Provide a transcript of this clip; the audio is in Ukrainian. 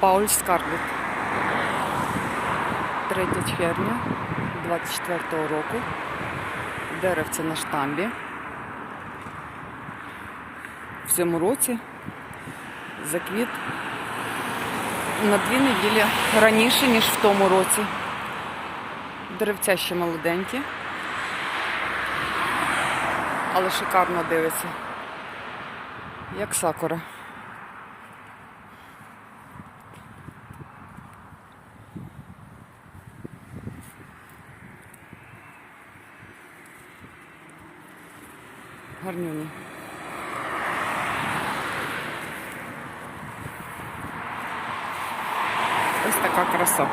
Пауль Скарлетт. 3 червня 24 року. Деревце на штамбі. В цьому році заквіт на дві неділі раніше, ніж в тому році. Деревця ще молоденькі, але шикарно дивиться. Як сакура. Гарнюні. Ось така краса.